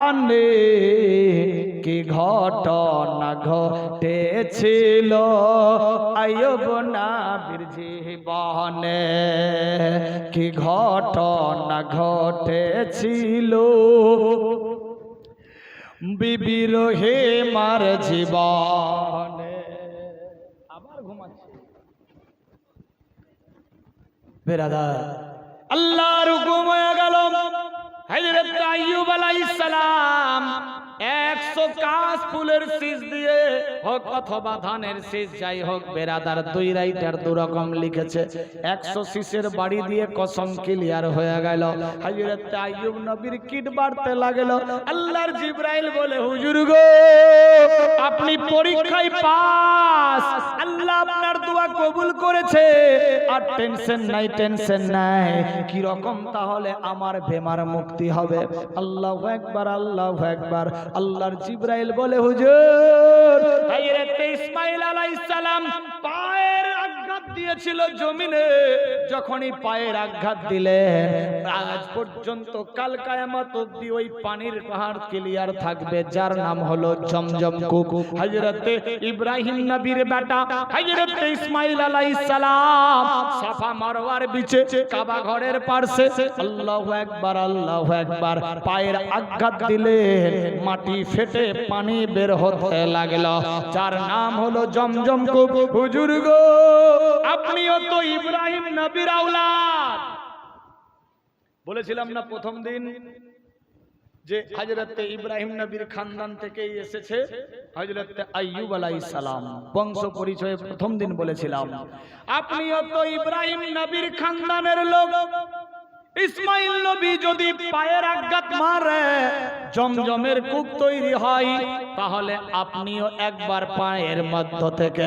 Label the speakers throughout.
Speaker 1: আনে কি ঘটনা ঘটেছিল। আয়ব নাবির জীবনে কি ঘটনা ঘটেছিল? বিবির হে মার জীবনে। আবার ঘুমাচ্ছে। বেরাদার, আল্লাহর হুকুম হয়ে গেল। হযরত আইয়ুব আলাইহিস সালাম 100 কাশ ফুলের শীষ দিয়ে হোক অথবা ধানের শীষ যাই হোক, বেরাদার দুই রাইটার দু রকম লিখেছে। 100 শীষের বাড়ি দিয়ে হয়ে গেল। কিট বাড়তে লাগল। আল্লাহর জিবরাইল বলে আপনি পরীক্ষায় পাস। আল্লাহ দোয়া কবুল করেছে। আর টেনশন নাই টেনশন নাই। কি রকম তাহলে আমার বেমার মুক্তি হবে? আল্লাহ একবার আল্লাহ একবার আল্লাহর জিবরাইল বলে, হুজুর ইসমাইল আলাইহিস সালাম আঘাত দিয়েছিল জমিনে, যখনই পায়ের আঘাত দিলেন আজ পর্যন্ত কাল কায়ামত অবধি ওই পানির পাহাড় ক্লিয়ার থাকবে, যার নাম হলো জমজম কুক হযরতে ইব্রাহিম নবীর বেটা, হযরতে ইসমাঈল আলাইহিস সালাম, সাফা মারওয়ার বিচে, কাবা ঘরের পাশে আল্লাহু একবার আল্লাহু একবার পায়ের আঘাত দিলেন মাটি ফেটে পানি বের হতে লাগল। যার নাম হলো জমজম কুক হুজুর গো তো ইব্রাহিম নবীর আউলাদ বলেছিলাম না প্রথম দিন যে হজরতে ইব্রাহিম নবীর খানদান থেকেই এসেছে হজরতে আইয়ুব আলাইহিস সালাম। বংশ পরিচয়ে প্রথম দিন বলেছিলাম, আপনিও তো ইব্রাহিম নবীর খানদানের লোক। ইসমাইল নবী যদি পায়ের আঘাত মারে, জমজমের কূপ তৈরি হয়, তাহলে আপনিও একবার পায়ের মধ্য থেকে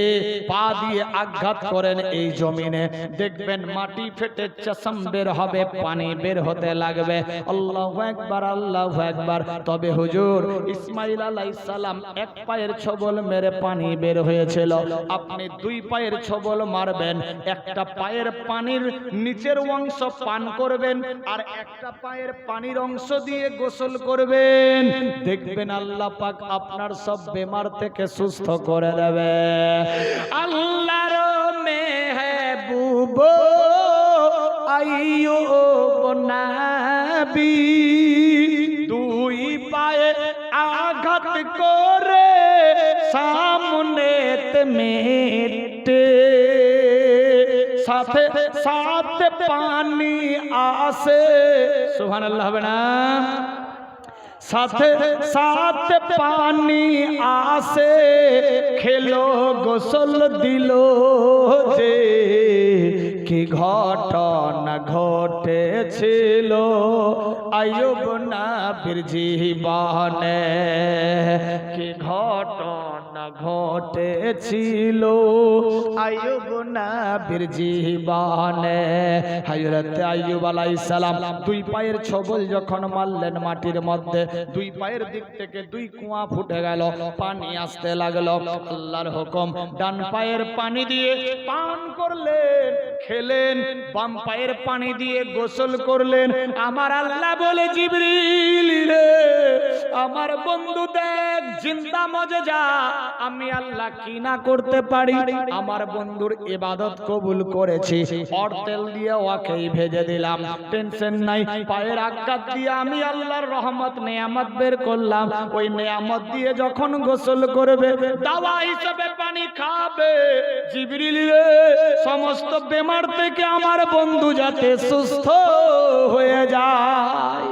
Speaker 1: এ পা দিয়ে আঘাত করেন এই জমিনে। দেখবেন মাটি ফেটে চশম বের হবে, পানি বের হতে লাগবে। আল্লাহ একবার আল্লাহ একবার তবে হুজুর, ইসমাইল আলাইহিস সালাম এক পায়ের ছবল মেরে পানি বের হয়েছিল। আপনি দুই পায়ের ছবল মারবেন, একটা পায়ের পানির নিচের অংশ পান করবেন আর একটা পায়ের পানির অংশ দিয়ে গোসল করবেন। দেখবেন আল্লাহ পাক আপনার সব বেমার থেকে সুস্থ করে দেবে। আল্লাহর মেহবুব আইয়ো নাবি, দুই পায়ে আঘাত করে সামনে মেটে, সাথে সাথে পানি আসে। সুহান আল্লাহ হবে না? সাথে সাথে পানি আসে। খেলো গোসল দিল যে কি ঘটনা ঘটেছিল। আয়ুব না জীবনে কি ঘটনা ঘটেছিল? আয়ুব না জীবনে হযরত আইয়ুব আলাইহিস সালাম দুই পায়ের ছবল যখন মারলেন মাটির মধ্যে, দুই পায়ের দিক থেকে দুই কুয়া ফুটে গেল, পানি আসতে লাগল। আল্লাহর হুকুম, ডান পায়ের পানি দিয়ে পান করলেন, খেলেন, বাম পায়ের পানি দিয়ে গোসল করলেন। আমার আল্লাহ বলে জিবরিল রে আমার বন্ধু দেখ জিন্দা মজে যা, আমি আল্লাহ কি না করতে পারি। আমার বন্ধুর ইবাদত কবুল করেছি। অর তেল দিয়ে ওকেই ভেজে দিলাম। টেনশন নাই, পায়ের আঘাত দিয়ে আমি আল্লাহর রহমত, নেয়ামত বের করলাম। ওই নেয়ামত দিয়ে যখন গোসল করবে, দাওয়া হিসেবে পানি খাবে। জিবরিল সমস্ত বেমার থেকে আমার বন্ধু যাতে সুস্থ হয়ে যায়।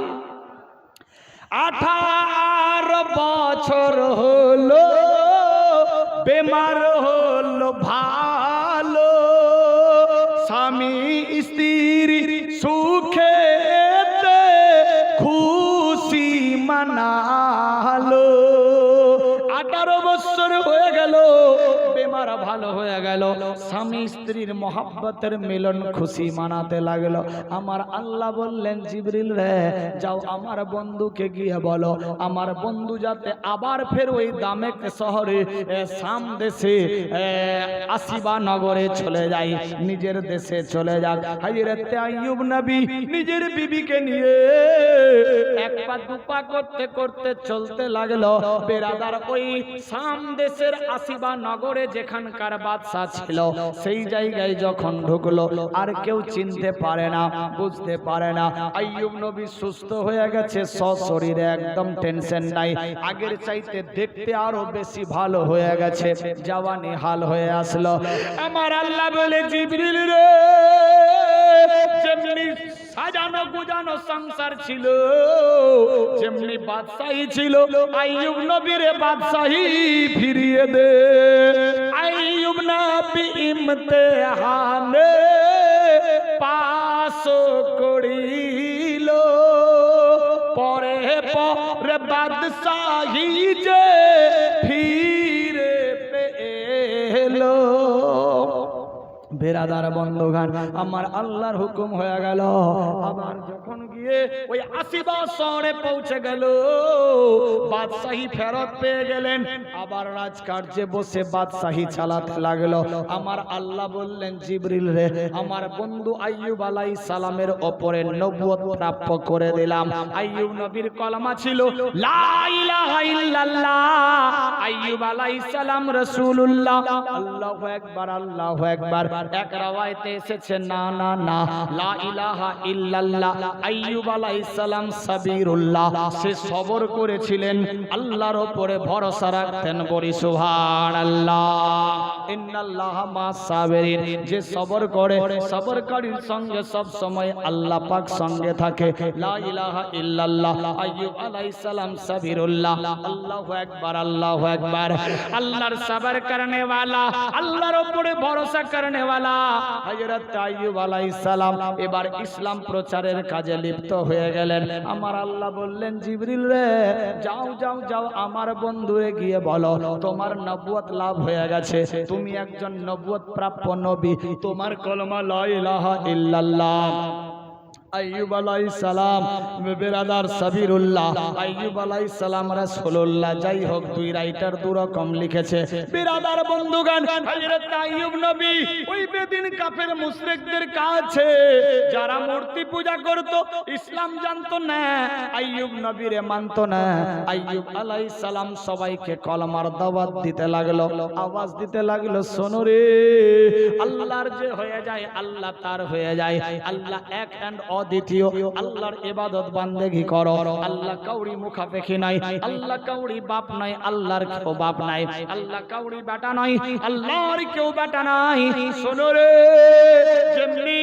Speaker 1: আঠারো বছর হলো বেমার হলো ভালো। স্বামী স্ত্রী ভালো হয়ে গেল। স্বামী স্ত্রীর মহাব্বতের মিলন খুশি মানাতে লাগল। আমার আল্লাহ বললেন, জিবরিল রে, যাও আমার বন্ধুকে গিয়ে বলো। আমার বন্ধু যাতে আবার ফের ওই দামেক শহরে সাম দেশে আসিবা নগরে চলে যায়। নিজের দেশে চলে যাক। হাজিরতে আইয়ুব নবী নিজের বিবিকে নিয়ে এক পা দুপা করতে করতে চলতে লাগল। বেরাদার ওই সাম দেশের আসিবা নগরে যেখানকার বাদশা ছিল। সেই জায়গায় যখন ঢুকলো আর কেউ চিনতে পারে না বুঝতে পারে না। আইয়ুব নবী সুস্থ হয়ে গেছে সশরীরে একদম টেনশন নাই। আগের চাইতে দেখতে আরও বেশি ভালো হয়ে গেছে জওয়ানি হাল হয়ে আসলো। আমার আল্লাহ বলে জিবরিল রে যেমনি সাজানো গুজানো সংসার ছিল যেমনি বাদশাহী ছিল আইয়ুব নবীর বাদশাহী ফিরিয়ে দে। নবী ইমতিহানে পাস করিল পরে পরে বাদশাহী যে ফিরে বেরাদার বন্ধগান আমার আল্লাহর হুকুম হয়ে গেল। আবার যখন গিয়ে ওই আসিবা শহরে পৌঁছে গেল, বাদশাহী ফেরত পেয়ে গেলেন। আবার রাজকার্যে বসে বাদশাহী চালাতে লাগল। আমার আল্লাহ বললেন, জিবরিল রে, আমার বন্ধু আইয়ুব আলাই সালামের ওপরে নবুয়ত প্রাপ্য করে দিলাম। আইয়ুব নবীর কলমা ছিল, লা ইলাহা ইল্লাল্লাহ। আইয়ুব আলাইহিস সালাম রাসূলুল্লাহ। আল্লাহু আকবার আল্লাহু আকবার। এক রাওয়ায়াতে এসেছে, না না না, লা ইলাহা ইল্লাল্লাহ, আইয়ুব আলাইহিস সালাম সাবিরুল্লাহ। সে সবর করেছিলেন, আল্লাহর উপরে ভরসা রাখতেন বলি, সুবহানাল্লাহ। ইন্নাল্লাহা মা সাবিরিন, যে সবর করে, সবরকারীর সঙ্গে সব সময় আল্লাহ পাক সঙ্গে থাকে। লা ইলাহা ইল্লাল্লাহ, আইয়ুব আলাইহিস সালাম সাবিরুল্লাহ। আল্লাহু আকবার আল্লাহু আকবার। আল্লাহর সবর করনে वाला আল্লাহর উপরে ভরসা করনে এবার ইসলাম প্রচারের কাজে লিপ্ত হয়ে গেলেন। আমার আল্লাহ বললেন, জিবরিল রে, যাও যাও যাও, আমার বন্ধুরে গিয়ে বলো, তোমার নবুয়ত লাভ হয়ে গেছে। তুমি একজন নবুয়ত প্রাপ্য নবী, তোমার কলমা লা ইলাহা ইল্লাল্লাহ। আইয়ুব আলাইহিস সালাম বেরাদার সাবিরুল্লাহ। আইয়ুব আলাইহিস সালাম রাসূলুল্লাহ, যাই হোক, দুই রাইটার দু রকম লিখেছে। বেরাদার বন্ধুগণ, হযরত আইয়ুব নবী, ওই বেদিন কাফের মুশরিকদের কাছে যারা মূর্তি পূজা করত, ইসলাম জানতো না। আইয়ুব মানতো না। আইয়ুব আলাইহিস সালাম সবাইকে কলমার দাওয়াত দিতে লাগল, আওয়াজ দিতে লাগল, শোনো রে, আল্লাহর যে হয়ে যায়, আল্লাহ তার হয়ে যায়। আল্লাহ এক অদ্বিতীয়, আল্লাহর ইবাদত বান্দেগি করো। আল্লাহ কাউরি মুখাপেক্ষি নাই, আল্লাহ কাউরি বাপ নাই, আল্লাহর কেউ বাপ নাই। আল্লাহ কাউরি বেটা নাই, আল্লাহর কেউ বেটা নাই। শোনো রে, যেমনি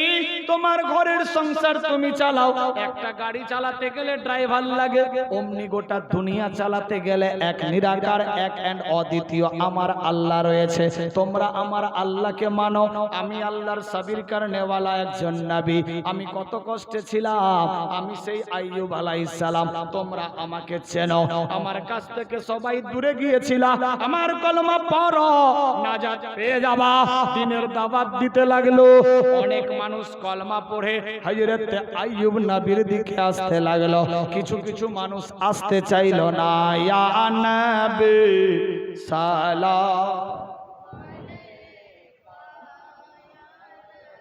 Speaker 1: তোমার ঘরের সংসার তুমি চালাও। একটা গাড়ি চালাতে গেলে ড্রাইভার লাগে, অমনি গোটা দুনিয়া চালাতে গেলে এক নিরাকার, এক অ্যান্ড অদ্বিতীয় আমার আল্লাহ রয়েছে। তোমরা আমার আল্লাহকে মানো, আমি আল্লাহর সাবির কারণেওয়ালা একজন নবী। আমি কত কষ্টে ছিলাম, আমি সেই আইয়ুব আলাইহিস সালাম। তোমরা আমাকে চেনো। আমার কাছ থেকে সবাই দূরে গিয়েছিলাম আমার কলমা পড়ো, নাজাত পেয়ে যাবা। দিনের দাওয়াত দিতে লাগল। অনেক মানুষ কলমা পড়ে হযরত আইয়ুব নবীর দিকে আসতে লাগল। কিছু কিছু মানুষ আসতে চাইলো না, ইয়া নবী, সালাম